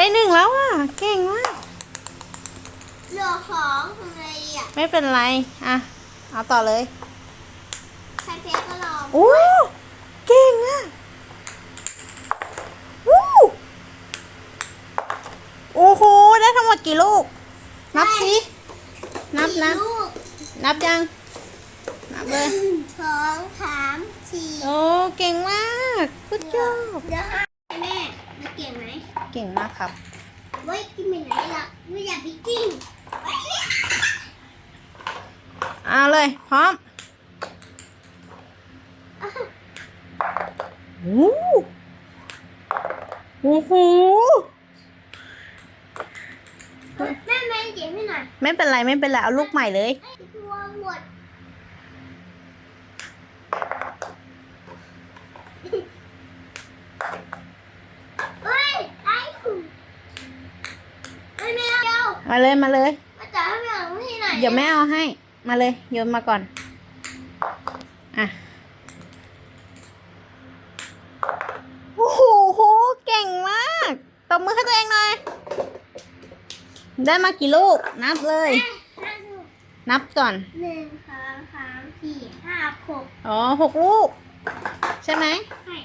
ได้หนึ่งแล้วอะ เก่งมาก เหลือสองทำไงดีอะไม่เป็นไร อะ เอาต่อเลยใช้เพชรก็ลองโอ้เก่งอะวู้โอ้โห ได้ทั้งหมดกี่ลูก นับสินับนับลูกนับยัง นับเลยหนึ่งสองสามสี่โอ้ เก่งมากพุดจอบเดี๋ยวห้าแม่มาเก่งไหม เก่งมากครับ ไว้กินไปไหนล่ะไม่อยากไปกินไว้เนี่ยเอาเลย พร้อมโอ้โอ้โหแม่แม่เจ๋งให้หน่อย ไม่เป็นไรไม่เป็นไร เอาลูกใหม่เลย ไอ้ตัวหมดเฮ้ยไอ้คุณไม่แม่เอา มาเลยมาเลยมาจ่ายให้แม่เอาที่ไหนเดี๋ยวแม่เอาให้ มาเลยโยนมาก่อน อะ โอ้โหโหเก่งมากตบมือให้ตัวเองหน่อย ได้มากี่ลูก นับเลยห้าลูกนับก่อนหนึ่งสองสามสี่ห้าหกอ๋อหกลูก ใช่ไหมใช่